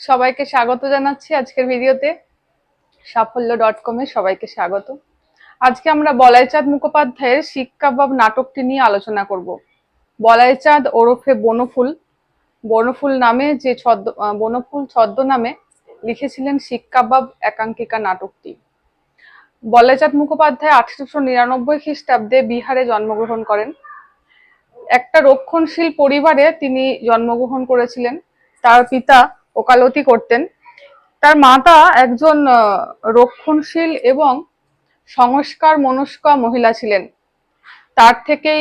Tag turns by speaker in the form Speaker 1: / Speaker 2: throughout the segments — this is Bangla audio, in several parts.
Speaker 1: সবাইকে স্বাগত জানাচ্ছি আজকের ভিডিওতে। সাফল্য ডট কমে সবাইকে স্বাগত। আজকে আমরা বলাইচাঁদ মুখোপাধ্যায়ের কাবাব নাটকটি নিয়ে আলোচনা করব। বলাইচাঁদ ওরফে বনফুল। বনফুল নামে যে ছদ্ম বনফুল ছদ্ম নামে লিখেছিলেন কাবাব একাঙ্কিকা নাটকটি। বলাইচাঁদ মুখোপাধ্যায় আঠারোশো নিরানব্বই খ্রিস্টাব্দে বিহারে জন্মগ্রহণ করেন। একটা রক্ষণশীল পরিবারে তিনি জন্মগ্রহণ করেছিলেন। তার পিতা ওকালতি করতেন। তার মাতা একজন রক্ষণশীল এবং সংস্কার মনস্কা মহিলা ছিলেন। তার থেকেই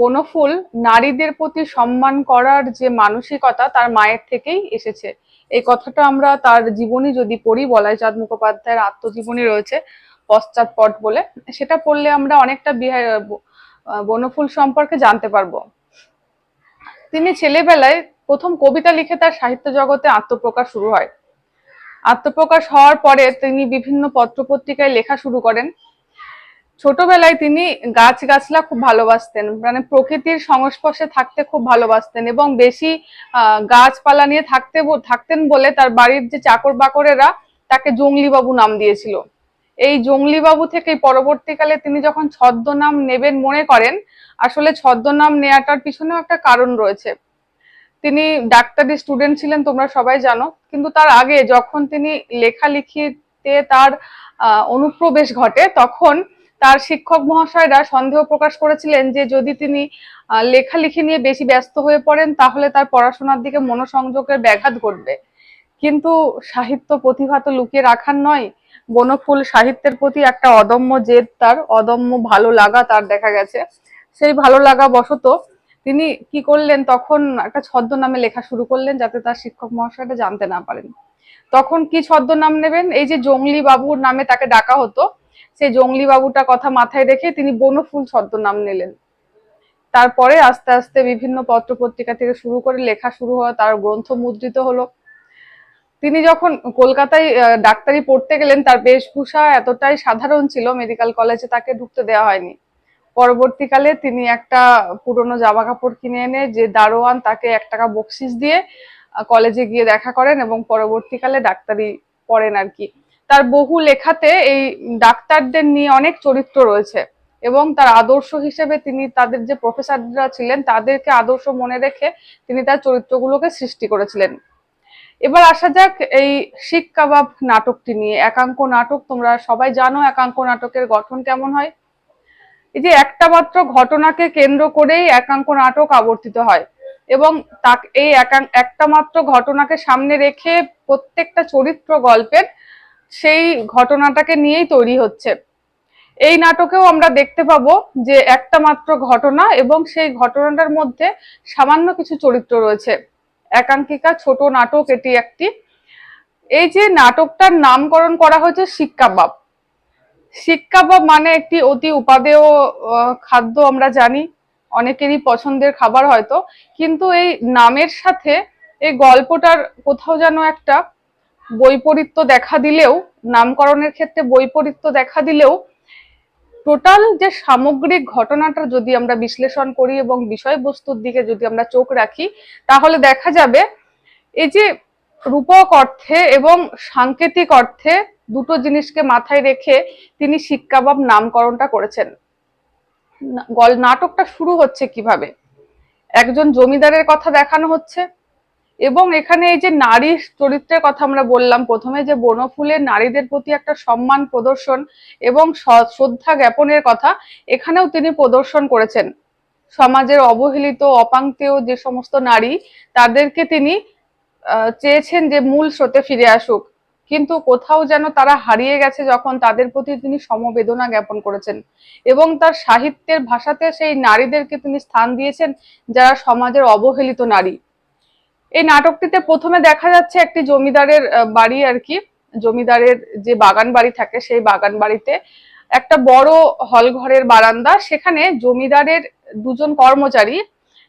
Speaker 1: বনফুল নারীদের প্রতি সম্মান করার যে মানসিকতা তার মায়ের থেকেই এসেছে। এই কথাটা আমরা তার জীবনী যদি পড়ি বলাইচাঁদ মুখোপাধ্যায়ের আত্মজীবনী রয়েছে, পশ্চাৎপট বলে, সেটা পড়লে আমরা অনেকটা বিহার বনফুল সম্পর্কে জানতে পারব। তিনি ছেলেবেলায় প্রথম কবিতা লিখে তার সাহিত্য জগতে আত্মপ্রকাশ শুরু হয়। আত্মপ্রকাশ হওয়ার পরে তিনি বিভিন্ন পত্রপত্রিকায় লেখা শুরু করেন। ছোটবেলায় তিনি গাছ গাছলা খুব ভালোবাসতেন মানে প্রকৃতির সংস্পর্শে থাকতে খুব ভালোবাসতেন এবং বেশি গাছপালা নিয়ে থাকতে থাকতেন বলে তার বাড়ির যে চাকর বাকরেরা তাকে জঙ্গলি বাবু নাম দিয়েছিল। এই জঙ্গলি বাবু থেকেই পরবর্তীকালে তিনি যখন ছদ্মনাম নেবেন মনে করেন, আসলে ছদ্মনাম নেওয়াটার পিছনেও একটা কারণ রয়েছে। তিনি ডাক্তারি স্টুডেন্ট ছিলেন, তোমরা সবাই জানো। কিন্তু তার আগে যখন তিনি লেখালেখিতে তার অনুপ্রবেশ ঘটে, তখন তার শিক্ষক মহাশয়রা সন্দেহ প্রকাশ করেছিলেন যে যদি তিনি লেখালেখি নিয়ে বেশি ব্যস্ত হয়ে পড়েন, তাহলে তার পড়াশোনার দিকে মনোসংযোগের ব্যাঘাত ঘটবে। কিন্তু সাহিত্য প্রতিভা তো লুকিয়ে রাখার নয়, বনফুল সাহিত্যের প্রতি একটা অদম্য জেদ তার, অদম্য ভালো লাগা তার দেখা গেছে। সেই ভালো লাগা বশত তিনি কি করলেন? তখন একটা ছদ্মনামে লেখা শুরু করলেন যাতে তার শিক্ষক মহাশয়টা জানতে না পারেন। তখন কি ছদ্মনাম নেবেন? এই যে জঙ্গলি বাবুর নামে তাকে ডাকা হতো সেই জঙ্গলি বাবুটা কথা মাথায় রেখে তিনি বনফুল ছদ্মনাম নিলেন। তারপরে আস্তে আস্তে বিভিন্ন পত্র পত্রিকা থেকে শুরু করে লেখা শুরু হওয়া, তার গ্রন্থ মুদ্রিত হলো। তিনি যখন কলকাতায় ডাক্তারি পড়তে গেলেন, তার বেশভূষা এতটাই সাধারণ ছিল, মেডিকেল কলেজে তাকে ঢুকতে দেওয়া হয়নি। পরবর্তীকালে তিনি একটা পুরনো জামা কাপড় কিনে এনে যে দারোয়ান তাকে এক টাকা বকশিস দিয়ে কলেজে গিয়ে দেখা করেন এবং পরবর্তীকালে ডাক্তারি পড়েন আর কি। তার বহু লেখাতে এই ডাক্তারদের নিয়ে অনেক চরিত্র রয়েছে এবং তার আদর্শ হিসেবে তিনি তাদের যে প্রফেসররা ছিলেন তাদেরকে আদর্শ মনে রেখে তিনি তার চরিত্রগুলোকে সৃষ্টি করেছিলেন। এবার আসা যাক এই শিক কাবাব নাটকটি নিয়ে। একাঙ্ক নাটক, তোমরা সবাই জানো একাঙ্ক নাটকের গঠন কেমন হয়? এই যে একটা মাত্র ঘটনাকে কেন্দ্র করেই একাঙ্ক নাটক আবর্তিত হয় এবং তাক, এই একাং- একটা মাত্র ঘটনাকে সামনে রেখে প্রত্যেকটা চরিত্র গল্পের সেই ঘটনাটাকে নিয়েই তৈরি হচ্ছে। এই নাটকেও আমরা দেখতে পাবো যে একটা মাত্র ঘটনা এবং সেই ঘটনাটার মধ্যে সামান্য কিছু চরিত্র রয়েছে। একাঙ্কিকা, ছোট নাটক, এটি একটি। এই যে নাটকটার নামকরণ করা হয়েছে শিক্ষাবাব শিক্ষাবাব মানে একটি অতি উপাদেয় খাদ্য আমরা জানি, অনেকেরই পছন্দের খাবার হয়তো, কিন্তু এই নামের সাথে এই গল্পটার কোথাও যেন একটা বৈপরীত্য দেখা দিলেও, নামকরণের ক্ষেত্রে বৈপরীত্য দেখা দিলেও, টোটাল যে সামগ্রিক ঘটনাটা যদি আমরা বিশ্লেষণ করি এবং বিষয়বস্তুর দিকে যদি আমরা চোখ রাখি, তাহলে দেখা যাবে, এই যে রূপক অর্থে এবং সাংকেতিক অর্থে দুটো জিনিসকে মাথায় রেখে তিনি শিক্ষাবাব নামকরণটা করেছেন। নাটকটা শুরু হচ্ছে কীভাবে? একজন জমিদারের কথা দেখানো হচ্ছে এবং এখানে এই যে নারী চরিত্রের কথা আমরা বললাম, প্রথমে যে বনফুলের নারীদের প্রতি একটা সম্মান প্রদর্শন এবং শ্রদ্ধা জ্ঞাপনের কথা, এখানেও তিনি প্রদর্শন করেছেন। সমাজের অবহেলিত অপাঙ্ক্তেয় যে সমস্ত নারী, তাদেরকে তিনি চেয়েছেন যে মূল স্রোতে ফিরে আসুক, কিন্তু কোথাও যেন তারা হারিয়ে গেছে যখন তাদের প্রতি তিনি সমবেদনা জ্ঞাপন করেছেন এবং তার সাহিত্যের ভাষাতে সেই নারীদেরকে তিনি স্থান দিয়েছেন যারা সমাজের অবহেলিত নারী। এই নাটকটিতে প্রথমে দেখা যাচ্ছে একটি জমিদারের বাড়ি আর কি, জমিদারের যে বাগান বাড়ি থাকে সেই বাগান বাড়িতে একটা বড় হল ঘরের বারান্দা, সেখানে জমিদারের দুজন কর্মচারী,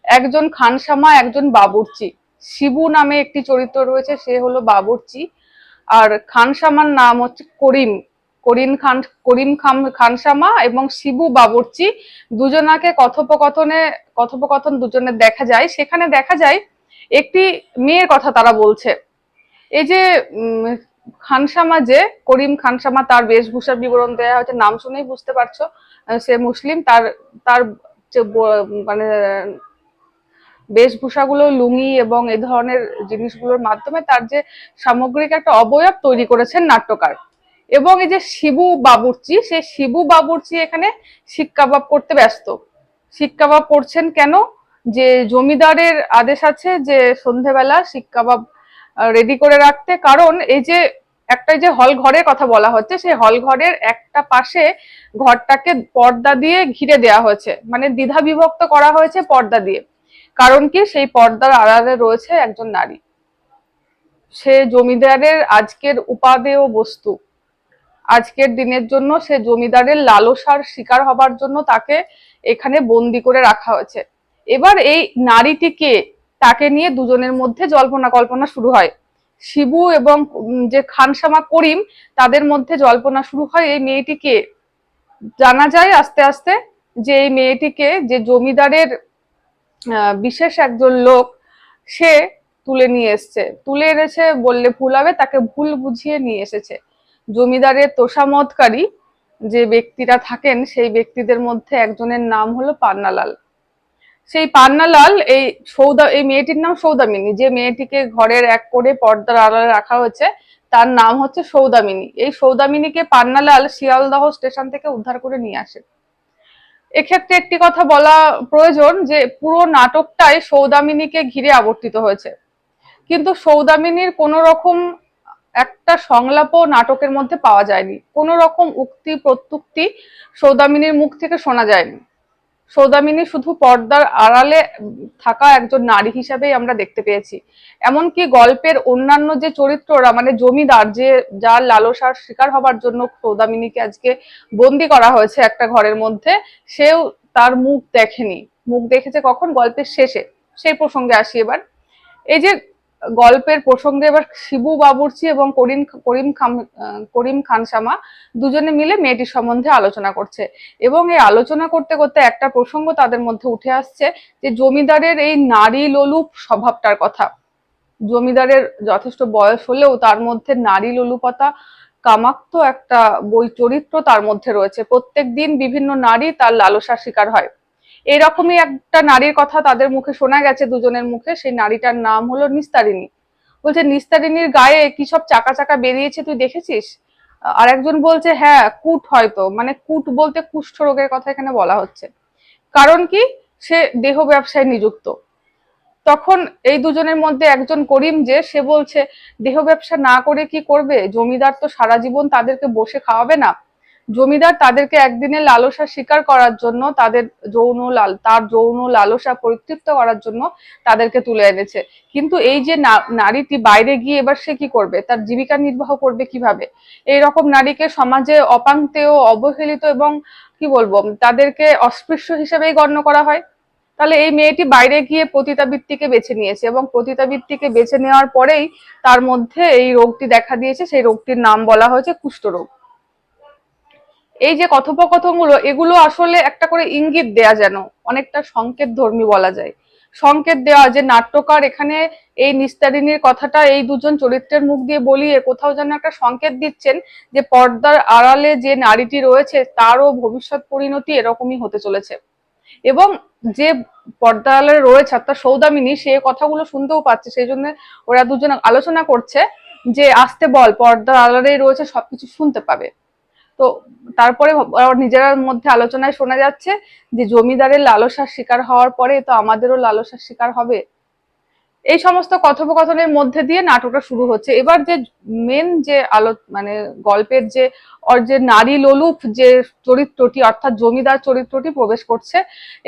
Speaker 1: একজন খানসামা, একজন বাবুর্চি। শিবু নামে একটি চরিত্র রয়েছে, সে হলো বাবুর্চি। আর খানসামার নাম হচ্ছে করিম করিম খান করিম খান খানসামা এবং শিবু বাবুর্চি দুজনাকে কথোপকথনে, কথোপকথন দুজনের দেখা যায়। সেখানে দেখা যায় একটি মেয়ের কথা তারা বলছে। এই যে খানসামা যে, করিম খানসামা তার বেশভূষার বিবরণ দেওয়া হচ্ছে নাম শুনেই বুঝতে পারছ সে মুসলিম, তার তার মানে বেশভূষাগুলো, লুঙ্গি এবং এ ধরনের জিনিসগুলোর মাধ্যমে তার যে সামগ্রিক একটা অবয়ব তৈরি করেছেন নাট্যকার। এবং এই যে শিবু বাবুর্চি, সেই শিবু বাবুর্চি এখানে শিক কাবাব করতে ব্যস্ত। শিক কাবাব করছেন কেন? যে জমিদারের আদেশ আছে যে সন্ধেবেলা শিক কাবাব রেডি করে রাখতে। কারণ এই যে একটা যে হল ঘরের কথা বলা হচ্ছে, সেই হল ঘরের একটা পাশে ঘরটাকে পর্দা দিয়ে ঘিরে দেওয়া হয়েছে। মানে দ্বিধা বিভক্ত করা হয়েছে পর্দা দিয়ে। কারণ কি? সেই পর্দার আড়ালে রয়েছে একজন নারী। সে জমিদারের আজকের উপাদেয় বস্তু। আজকের দিনের জন্য সে জমিদারের লালসার শিকার হবার জন্য তাকে এখানে বন্দি করে রাখা হয়েছে। এবার এই নারীটিকে তাকে নিয়ে দুজনের মধ্যে জল্পনা কল্পনা শুরু হয়। শিবু এবং যে খানসামা করিম, তাদের মধ্যে জল্পনা শুরু হয় এই মেয়েটিকে। জানা যায় আস্তে আস্তে যে এই মেয়েটিকে যে জমিদারের বিশেষ একজন লোক সে তুলে নিয়ে এসছে। তুলে এনেছে বললে ভুল হবে, তাকে ভুল বুঝিয়ে নিয়ে এসেছে। জমিদারের তোষামতকারী যে ব্যক্তিরা থাকেন, সেই ব্যক্তিদের মধ্যে একজনের নাম হলো পান্নালাল। সেই পান্নালাল, এই সৌদা, এই মেয়েটির নাম সৌদামিনী। যে মেয়েটিকে ঘরের এক করে পর্দার আড়ালে রাখা হয়েছে, তার নাম হচ্ছে সৌদামিনী। এই সৌদামিনীকে পান্নালাল শিয়ালদহ স্টেশন থেকে উদ্ধার করে নিয়ে আসে। এক্ষেত্রে একটি কথা বলা প্রয়োজন যে পুরো নাটকটাই সৌদামিনীকে ঘিরে আবর্তিত হয়েছে। কিন্তু সৌদামিনীর কোনো রকম একটা সংলাপও নাটকের মধ্যে পাওয়া যায়নি। কোনো রকম উক্তি, প্রত্যুক্তি সৌদামিনীর মুখ থেকে শোনা যায়নি। সৌদামিনী শুধু পর্দার আড়ালে থাকা একজন নারী হিসাবেই আমরা দেখতে পেয়েছি। এমনকি গল্পের অন্যান্য যে চরিত্ররা মানে জমিদার, যে যার লালসার শিকার হবার জন্য সৌদামিনীকে আজকে বন্দি করা হয়েছে একটা ঘরের মধ্যে, সেও তার মুখ দেখেনি। মুখ দেখেছে কখন? গল্পের শেষে। সেই প্রসঙ্গে আসি এবার। এই যে গল্পের প্রসঙ্গে এবার শিবু বাবুর্চি এবং করিম করিম খাম করিম খানসামা দুজনে মিলে মেয়েটির সম্বন্ধে আলোচনা করছে। এবং এই আলোচনা করতে করতে একটা প্রসঙ্গ তাদের মধ্যে উঠে আসছে যে জমিদারের এই নারী লোলুপ স্বভাবটার কথা। জমিদারের যথেষ্ট বয়স হলেও তার মধ্যে নারী লোলুপতা, কামাক্ত একটা বই চরিত্র তার মধ্যে রয়েছে। প্রত্যেক দিন বিভিন্ন নারী তার লালসার শিকার হয়। এরকমই একটা নারীর কথা তাদের মুখে শোনা গেছে দুজনের মুখে, সেই নারীটার নাম হলো নিস্তারিণী। বলছে, নিস্তারিণীর গায়ে কি সব চাকা চাকা বেরিয়েছে তুই দেখেছিস? আর একজন বলছে হ্যাঁ কুট হয়তো। মানে কুট বলতে কুষ্ঠ রোগের কথা এখানে বলা হচ্ছে। কারণ কি? সে দেহ ব্যবসায় নিযুক্ত। তখন এই দুজনের মধ্যে একজন করিম যে, সে বলছে, দেহ ব্যবসা না করে কি করবে? জমিদার তো সারা জীবন তাদেরকে বসে খাওয়াবে না। জমিদার তাদেরকে একদিনের লালসা শিকার করার জন্য তাদের যৌন লাল, তার যৌন লালসা পরিতৃপ্ত করার জন্য তাদেরকে তুলে এনেছে। কিন্তু এই যে নারীটি বাইরে গিয়ে এবার সে কি করবে? তার জীবিকা নির্বাহ করবে কীভাবে? এই রকম নারীকে সমাজে অপাঙ্ক্তেয় অবহেলিত এবং কি বলব, তাদেরকে অস্পৃশ্য হিসেবেই গণ্য করা হয়। তাহলে এই মেয়েটি বাইরে গিয়ে পতিতাবৃত্তিকে বেছে নিয়েছে এবং পতিতাবৃত্তিকে বেছে নেওয়ার পরেই তার মধ্যে এই রোগটি দেখা দিয়েছে। সেই রোগটির নাম বলা হয়েছে কুষ্ঠরোগ। এই যে কথোপকথনগুলো, এগুলো আসলে একটা করে ইঙ্গিত দেয়া যেন, অনেকটা সংকেত ধর্মী বলা যায়। সংকেত দেওয়া যে নাট্যকার এখানে এই নিস্তারিণীর কথাটা এই দুজন চরিত্রের মুখ দিয়ে বলিয়ে কোথাও যেন একটা সংকেত দিচ্ছেন যে পর্দার আড়ালে যে নারীটি রয়েছে, তারও ভবিষ্যৎ পরিণতি এরকমই হতে চলেছে। এবং যে পর্দার আড়ালে রয়েছে, অর্থাৎ সৌদামিনী, সে কথাগুলো শুনতেও পাচ্ছে, সেই জন্য ওরা দুজন আলোচনা করছে যে, আসতে বল, পর্দার আড়ালেই রয়েছে, সবকিছু শুনতে পাবে। তো তারপরে নিজেরার মধ্যে আলোচনায় শোনা যাচ্ছে যে জমিদারের লালসার শিকার হওয়ার পরে তো আমাদেরও লালসার শিকার হবে। এই সমস্ত কথোপকথনের মধ্যে দিয়ে নাটকটা শুরু হচ্ছে। এবার যে মেন যে আলো মানে গল্পের যে ওর যে নারী লোলুপ যে চরিত্রটি, অর্থাৎ জমিদার চরিত্রটি প্রবেশ করছে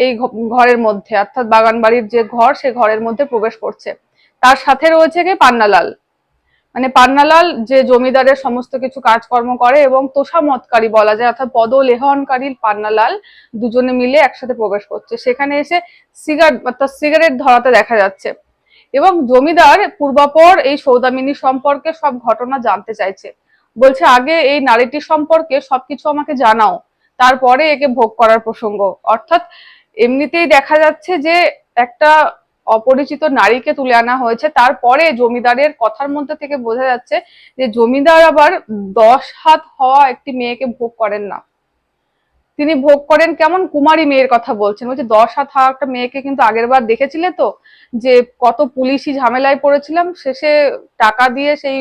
Speaker 1: এই ঘরের মধ্যে, অর্থাৎ বাগান বাড়ির যে ঘর, সে ঘরের মধ্যে প্রবেশ করছে। তার সাথে রয়েছে কি? পান্নালাল। পান্নালাল যে জমিদারের সমস্ত কিছু কাজকর্ম করে এবং তোষামতকারী বলা যায়, অর্থাৎ পদলেহনকারী পান্নালাল দুজনে মিলে একসাথে প্রবেশ করছে। সেখানে এসে সিগারেট অর্থাৎ সিগারেট ধরাতে দেখা যাচ্ছে এবং জমিদার পূর্বাপর এই সৌদামিনী সম্পর্কে সব ঘটনা জানতে চাইছে। বলছে, আগে এই নারীটি সম্পর্কে সবকিছু আমাকে জানাও, তারপরে একে ভোগ করার প্রসঙ্গ। অর্থাৎ এমনিতেই দেখা যাচ্ছে যে একটা অপরিচিত নারীকে তুলে আনা হয়েছে। তারপরে জমিদারের কথার মধ্যে থেকে বোঝা যাচ্ছে যে জমিদার আবার দশ হাত হওয়া একটি মেয়েকে ভোগ করেন না। তিনি ভোগ করেন কেমন? কুমারী মেয়ের কথা বলছেন। বলছে, দশ হাত হওয়া একটা মেয়েকে কিন্তু আগের বার দেখেছিলে তো? যে কত পুলিশি ঝামেলায় পড়েছিলাম, শেষে টাকা দিয়ে সেই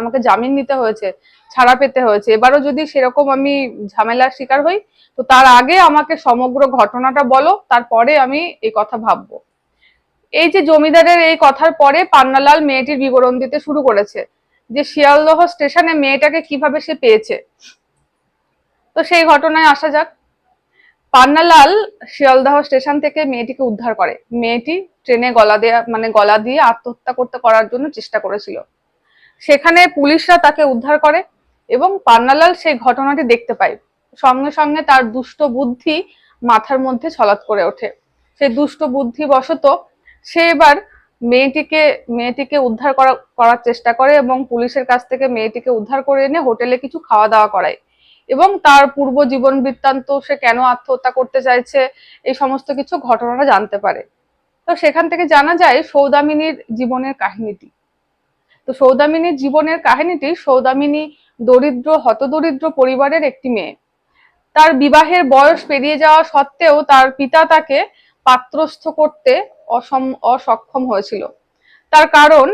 Speaker 1: আমাকে জামিন নিতে হয়েছে, ছাড়া পেতে হয়েছে। এবারও যদি সেরকম আমি ঝামেলার শিকার হই, তো তার আগে আমাকে সমগ্র ঘটনাটা বলো, তারপরে আমি এই কথা ভাববো। এই যে জমিদারের এই কথার পরে পান্নালাল মেয়েটির বিবরণ দিতে শুরু করেছে যে শিয়ালদহ স্টেশনে মেয়েটাকে কীভাবে সে পেয়েছে। তো সেই ঘটনায় আসা যাক। পান্নালাল শিয়ালদহ স্টেশন থেকে মেয়েটিকে উদ্ধার করে। মেয়েটি ট্রেনে গলা দেয়া মানে গলা দিয়ে আত্মহত্যা করতে করার জন্য চেষ্টা করেছিল। সেখানে পুলিশরা তাকে উদ্ধার করে এবং পান্নালাল সেই ঘটনাটি দেখতে পায়। সঙ্গে সঙ্গে তার দুষ্ট বুদ্ধি মাথার মধ্যে ছলাৎ করে ওঠে। সেই দুষ্ট বুদ্ধি বশত সে এবার মেয়েটিকে মেয়েটিকে উদ্ধার করা, করার চেষ্টা করে এবং পুলিশের কাছ থেকে মেয়েটিকে উদ্ধার করে এনে হোটেলে কিছু খাওয়া দাওয়া করায়। এবং তার পূর্ব জীবন বৃত্তান্ত, সে কেন আত্মহত্যা করতে চাইছে, এই সমস্ত কিছু ঘটনাটা জানতে পারে। তো সেখান থেকে জানা যায় সৌদামিনীর জীবনের কাহিনীটি। তো সৌদামিনীর জীবনের কাহিনীটি সৌদামিনী দরিদ্র, হতদরিদ্র পরিবারের একটি মেয়ে। তার বিবাহের বয়স পেরিয়ে যাওয়া সত্ত্বেও তার পিতা তাকে পাত্রস্থ করতে অসম, অসক্ষম হয়েছিল। তার কারণ,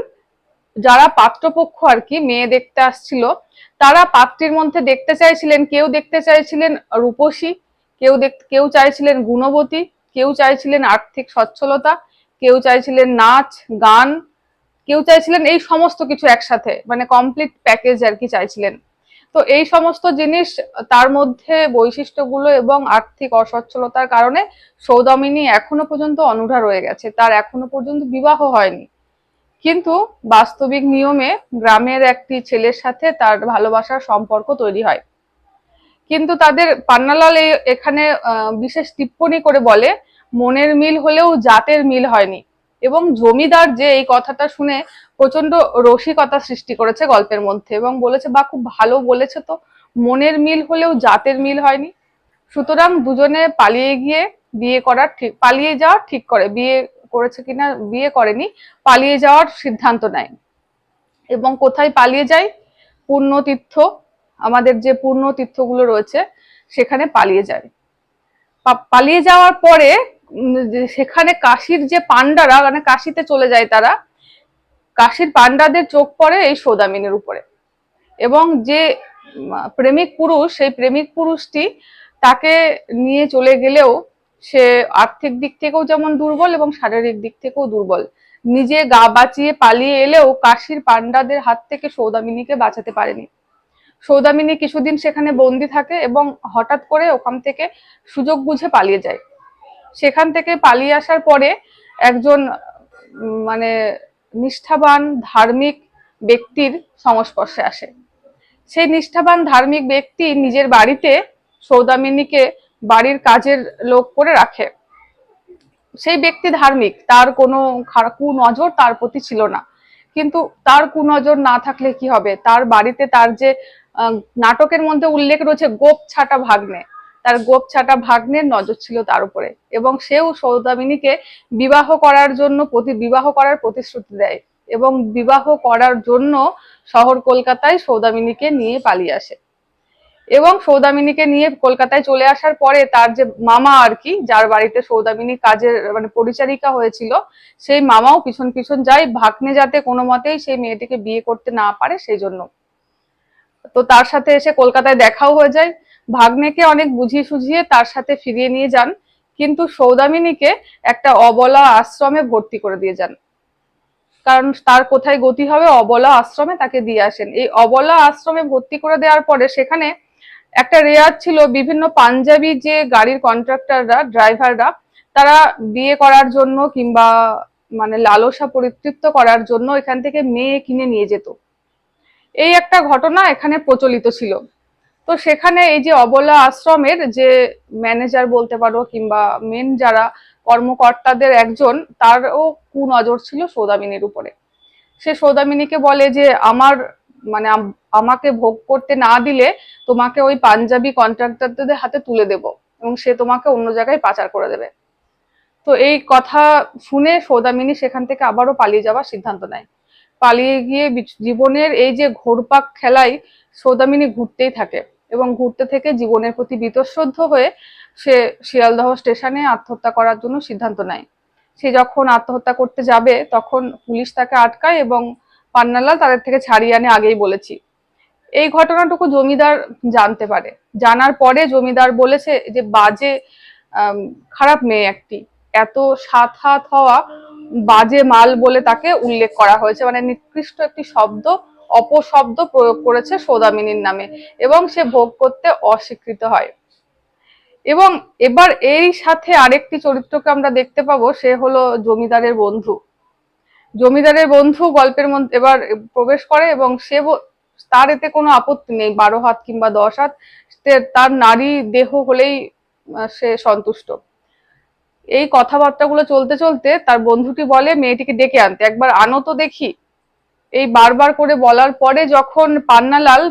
Speaker 1: যারা পাত্রপক্ষ আর কি মেয়ে দেখতে আসছিল, তারা পাত্রীর মধ্যে দেখতে চাইছিলেন, কেউ দেখতে চাইছিলেন রূপসী, কেউ দেখতে কেউ চাইছিলেন গুণবতী, কেউ চাইছিলেন আর্থিক সচ্ছলতা, কেউ চাইছিলেন নাচ, গান, কেউ চাইছিলেন এই সমস্ত কিছু একসাথে মানে কমপ্লিট প্যাকেজ আর কি চাইছিলেন। তো এই সমস্ত জিনিস তার মধ্যে বৈশিষ্ট্যগুলো এবং আর্থিক অসচ্ছলতার কারণে সৌদামিনী এখনও পর্যন্ত অনুরা রয়ে গেছে। তার এখনও পর্যন্ত বিবাহ হয়নি। কিন্তু বাস্তবিক নিয়মে গ্রামের একটি ছেলের সাথে তার ভালোবাসার সম্পর্ক তৈরি হয়। কিন্তু তাদের পান্নালাল এখানে বিশেষ টিপ্পণী করে বলে, মনের মিল হলেও জাতের মিল হয়নি। এবং জমিদার যে এই কথাটা শুনে প্রচণ্ড রসিকতা সৃষ্টি করেছে গল্পের মধ্যে এবং বলেছে, বা, খুব ভালো বলেছে তো, মনের মিল হলেও জাতের মিল হয়নি। সুতরাং দুজনে পালিয়ে গিয়ে বিয়ে করার ঠিক, পালিয়ে যাওয়ার ঠিক করে, বিয়ে করেছে কিনা, বিয়ে করেনি, পালিয়ে যাওয়ার সিদ্ধান্ত নেয় এবং কোথায় পালিয়ে যায়? পূর্ণতীর্থ, আমাদের যে পূর্ণ তীর্থগুলো রয়েছে, সেখানে পালিয়ে যায়। পালিয়ে যাওয়ার পরে সেখানে কাশির যে পান্ডারা মানে কাশিতে চলে যায় তারা, কাশির পান্ডাদের চোখ পড়ে এই সৌদামিনীর উপরে। এবং যে প্রেমিক পুরুষ, সেই প্রেমিক পুরুষটি তাকে নিয়ে চলে গেলেও সে আর্থিক দিক থেকেও যেমন দুর্বল এবং শারীরিক দিক থেকেও দুর্বল, নিজে গা বাঁচিয়ে পালিয়ে এলেও কাশির পান্ডাদের হাত থেকে সৌদামিনীকে বাঁচাতে পারেনি। সৌদামিনী কিছুদিন সেখানে বন্দি থাকে এবং হঠাৎ করে ওখান থেকে সুযোগ বুঝে পালিয়ে যায়। সেখান থেকে পালিয়ে আসার পরে একজন মানে নিষ্ঠাবান ধার্মিক ব্যক্তির সংস্পর্শে আসে। সেই নিষ্ঠাবান ধার্মিক ব্যক্তি নিজের বাড়িতে সৌদামিনীকে বাড়ির কাজের লোক করে রাখে। সেই ব্যক্তি ধার্মিক, তার কোনো কুনজর তার প্রতি ছিল না। কিন্তু তার কুনজর না থাকলে কি হবে? তার বাড়িতে তার যে নাটকের মধ্যে উল্লেখ রয়েছে, গোপ ছাটা ভাগ্নে। তার গোপ ছাটা ভাগ্নের নজর ছিল তার উপরে এবং সেও সৌদামিনীকে বিবাহ করার জন্য প্রতি, বিবাহ করার প্রতিশ্রুতি দেয় এবং বিবাহ করার জন্য শহর কলকাতায় সৌদামিনীকে নিয়ে পালিয়ে আসে। এবং সৌদামিনীকে নিয়ে কলকাতায় চলে আসার পরে তার যে মামা আর কি, যার বাড়িতে সৌদামিনী কাজের মানে পরিচারিকা হয়েছিল, সেই মামাও পিছন পিছন যায়। ভাগ্নে যাতে কোনো মতেই সেই মেয়েটিকে বিয়ে করতে না পারে সেই জন্য তো তার সাথে এসে কলকাতায় দেখাও হয়ে যায়। ভাগ্নেকে অনেক বুঝিয়ে সুঝিয়ে তার সাথে ফিরিয়ে নিয়ে যান, কিন্তু সৌদামিনীকে একটা অবলা আশ্রমে ভর্তি করে দিয়ে যান। কারণ তার কোথায় গতি হবে, অবলা আশ্রমে তাকে দিয়ে আসেন। এই অবলা আশ্রমে ভর্তি করে দেওয়ার পরে সেখানে একটা রেয়াজ ছিল, বিভিন্ন পাঞ্জাবি যে গাড়ির কন্ট্রাক্টররা, ড্রাইভাররা, তারা বিয়ে করার জন্য কিংবা মানে লালসা পরিতৃপ্ত করার জন্য এখান থেকে মেয়ে কিনে নিয়ে যেত। এই একটা ঘটনা এখানে প্রচলিত ছিল। তো সেখানে এই যে অবলা আশ্রমের যে ম্যানেজার বলতে পারো কিংবা মেন যারা কর্মকর্তাদের একজন, তারও কুনজর ছিল সৌদামিনীর উপরে। সে সৌদামিনীকে বলে যে, আমার মানে আম- আমাকে ভোগ করতে না দিলে তোমাকে ওই পাঞ্জাবি কন্ট্রাক্টরদের হাতে তুলে দেব এবং সে তোমাকে অন্য জায়গায় পাচার করে দেবে। তো এই কথা শুনে সৌদামিনী সেখান থেকে আবারও পালিয়ে যাওয়ার সিদ্ধান্ত নেয়। পালিয়ে গিয়ে জীবনের এই যে ঘোরপাক খেলায় সৌদামিনী ঘুরতেই থাকে। এবং ঘুরতে থেকে জীবনের প্রতি বীতশ্রদ্ধ হয়ে সে শিয়ালদহ স্টেশনে আত্মহত্যা করার জন্য সিদ্ধান্ত নেয়। সে যখন আত্মহত্যা করতে যাবে, তখন পুলিশ তাকে আটকায় এবং পান্নালাল তাদের থেকে ছাড়িয়ে আনে আগেই বলেছি। এই ঘটনাটুকু জমিদার জানতে পারে। জানার পরে জমিদার বলেছে যে, বাজে খারাপ মেয়ে একটি। এত সাত হাত হওয়া বাজে মাল বলে তাকে উল্লেখ করা হয়েছে। মানে নিকৃষ্ট একটি শব্দ অপশব্দ প্রয়োগ করেছে সৌদামিনীর নামে এবং সে ভোগ করতে অস্বীকৃত হয়। এবং এবার এই সাথে আরেকটি চরিত্রকে আমরা দেখতে পাবো, সে হলো জমিদারের বন্ধু। জমিদারের বন্ধু গল্পের মধ্যে এবার প্রবেশ করে এবং সে তার এতে কোনো আপত্তি নেই, বারো হাত কিংবা দশ হাত তার নারী দেহ হলেই সে সন্তুষ্ট। এই কথাবার্তাগুলো চলতে চলতে তার বন্ধুটি বলে, মেয়েটিকে ডেকে আনতে, একবার আনো তো দেখি। এই বারবার করে বলার পরে যখন পান্নালাল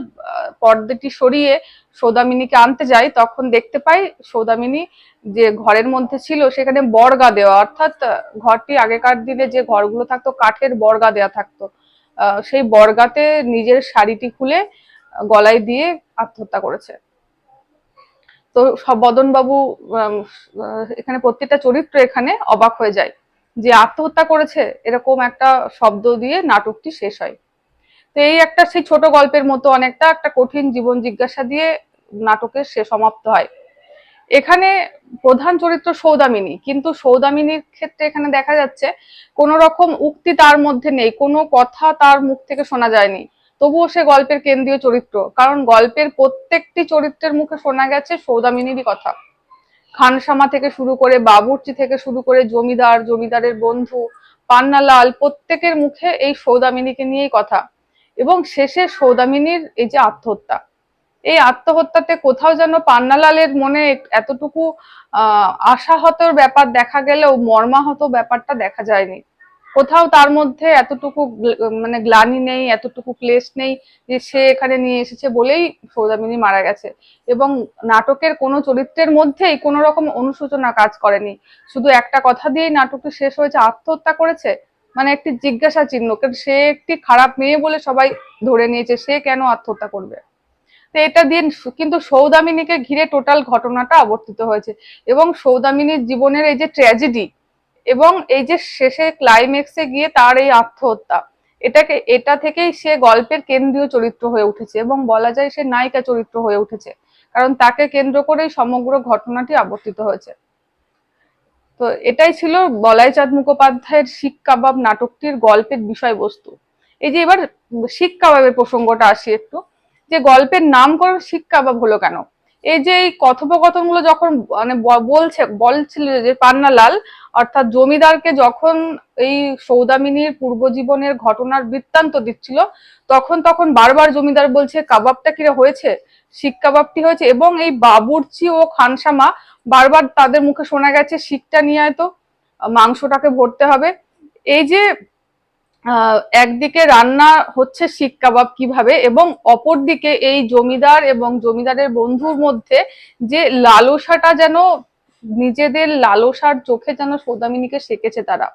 Speaker 1: পর্দাটি সরিয়ে সৌদামিনীকে আনতে যায়, তখন দেখতে পাই সৌদামিনী যে ঘরের মধ্যে ছিল সেখানে বর্গা দেওয়া। অর্থাৎ ঘরটি আগেকার দিনে যে ঘরগুলো থাকতো, কাঠের বর্গা দেওয়া থাকতো। সেই বর্গাতে নিজের শাড়িটি খুলে গলায় দিয়ে আত্মহত্যা করেছে। তো সব বদনবাবু এখানে প্রত্যেকটা চরিত্র এখানে অবাক হয়ে যায়। যে আত্মহত্যা করেছে, এরকম একটা শব্দ দিয়ে নাটকটি শেষ হয়। তো এই একটা সেই ছোট গল্পের মতো অনেকটা একটা কঠিন জীবন জিজ্ঞাসা দিয়ে নাটকের সে সমাপ্ত হয়। এখানে প্রধান চরিত্র সৌদামিনী, কিন্তু সৌদামিনীর ক্ষেত্রে এখানে দেখা যাচ্ছে কোনো রকম উক্তি তার মধ্যে নেই, কোনো কথা তার মুখ থেকে শোনা যায়নি। তবুও সে গল্পের কেন্দ্রীয় চরিত্র, কারণ গল্পের প্রত্যেকটি চরিত্রের মুখে শোনা গেছে সৌদামিনীরই কথা। খানসামা থেকে শুরু করে বাবুর্চি থেকে শুরু করে জমিদার, জমিদারের বন্ধু, পান্নালাল, প্রত্যেকের মুখে এই সৌদামিনীকে নিয়েই কথা। এবং শেষে সৌদামিনীর এই যে আত্মহত্যা, এই আত্মহত্যাতে কোথাও যেন পান্নালালের মনে এতটুকু, আহ, আশাহতর ব্যাপার দেখা গেলেও মর্মাহত ব্যাপারটা দেখা যায়নি। কোথাও তার মধ্যে এতটুকু মানে গ্লানি নেই, এতটুকু ক্লেশ নেই যে সে এখানে নিয়ে এসেছে বলেই সৌদামিনী মারা গেছে। এবং নাটকের কোনো চরিত্রের মধ্যেই কোনো রকম অনুশোচনা কাজ করেনি। শুধু একটা কথা দিয়েই নাটকটি শেষ হয়েছে, আত্মহত্যা করেছে? মানে একটি জিজ্ঞাসা চিহ্ন, কারণ সে একটি খারাপ মেয়ে বলে সবাই ধরে নিয়েছে, সে কেন আত্মহত্যা করবে? তো এটা দিয়ে কিন্তু সৌদামিনীকে ঘিরে টোটাল ঘটনাটা আবর্তিত হয়েছে। এবং সৌদামিনীর জীবনের এই যে ট্র্যাজেডি এবং এই যে শেষে ক্লাইম্যাক্সে গিয়ে তার এই আত্মহত্যা, এটাকে, এটা থেকেই সে গল্পের কেন্দ্রীয় চরিত্র হয়ে উঠেছে এবং বলা যায় সে নায়িকা চরিত্র হয়ে উঠেছে। কারণ তাকে কেন্দ্র করেই সমগ্র ঘটনাটি আবর্তিত হয়েছে। তো এটাই ছিল বলাই চাঁদ মুখোপাধ্যায়ের শিক কাবাব নাটকটির গল্পের বিষয়বস্তু। এই যে এবার শিক কাবাবের প্রসঙ্গটা আসি একটু, যে গল্পের নামকরণ শিক কাবাব হলো কেন? এই যে এই কথোপকথনগুলো যখন মানে বলছে, বলছিল যে পান্নালাল, অর্থাৎ জমিদারকে যখন এই সৌদামিনীর পূর্বজীবনের ঘটনার বৃত্তান্ত দিচ্ছিল, তখন তখন বারবার জমিদার বলছে, কাবাবটা কিরা হয়েছে? শিখ কাবাবটি হয়েছে? এবং এই বাবুর্চি ও খানসামা বারবার তাদের মুখে শোনা গেছে, শিখটা নিয়ে তো, মাংসটাকে ভরতে হবে। এই যে একদিকে রান্না হচ্ছে শিক কাবাব কীভাবে এবং অপরদিকে এই জমিদার এবং জমিদারের বন্ধুর মধ্যে যে লালসাটা যেন, নিজেদের লালসার চোখে যেন সৌদামিনীকে সেকেছে তারা।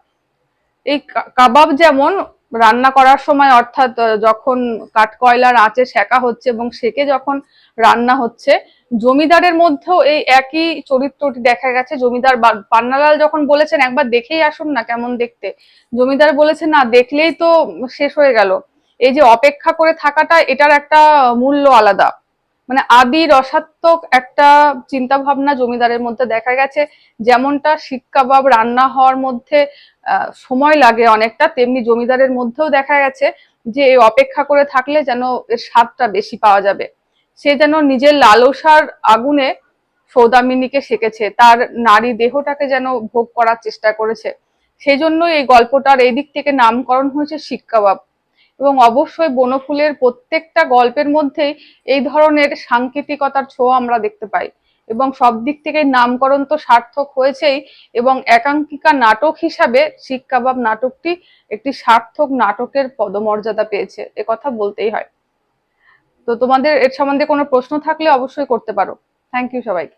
Speaker 1: এই কাবাব যেমন রান্না করার সময় অর্থাৎ যখন কাঠকয়লার আঁচে সেকা হচ্ছে এবং সেকে যখন রান্না হচ্ছে জমিদারের মধ্যেও এই একই চরিত্রটি দেখা গেছে। জমিদার পান্নালাল যখন বলেছেন, একবার দেখেই আসুন না কেমন দেখতে। জমিদার বলেছে না, দেখলেই তো শেষ হয়ে গেল। এই যে অপেক্ষা করে থাকাটা, এটার একটা মূল্য আলাদা। মানে আদি রসাত্মক একটা চিন্তা ভাবনা জমিদারের মধ্যে দেখা গেছে। যেমনটা শিক কাবাব রান্না হওয়ার মধ্যে সময় লাগে অনেকটা, তেমনি জমিদারের মধ্যেও দেখা গেছে যে অপেক্ষা করে থাকলে যেন এর স্বাদটা বেশি পাওয়া যাবে। সে যেন নিজের লালসার আগুনে সৌদামিনীকে সেকেছে, তার নারী দেহটাকে যেন ভোগ করার চেষ্টা করেছে। সেই জন্য এই গল্পটার এই দিক থেকে নামকরণ হয়েছে শিক্ষাবাব। এবং অবশ্যই বনফুলের প্রত্যেকটা গল্পের মধ্যেই এই ধরনের সাংকেতিকতার ছোঁয়া আমরা দেখতে পাই। এবং সব দিক থেকে নামকরণ তো সার্থক হয়েছেই এবং একাঙ্কিকা নাটক হিসাবে শিক্ষাবাব নাটকটি একটি সার্থক নাটকের পদমর্যাদা পেয়েছে কথা বলতেই হয়। তো তোমাদের এর সম্বন্ধে কোনো প্রশ্ন থাকলে অবশ্যই করতে পারো। থ্যাংক ইউ সবাইকে।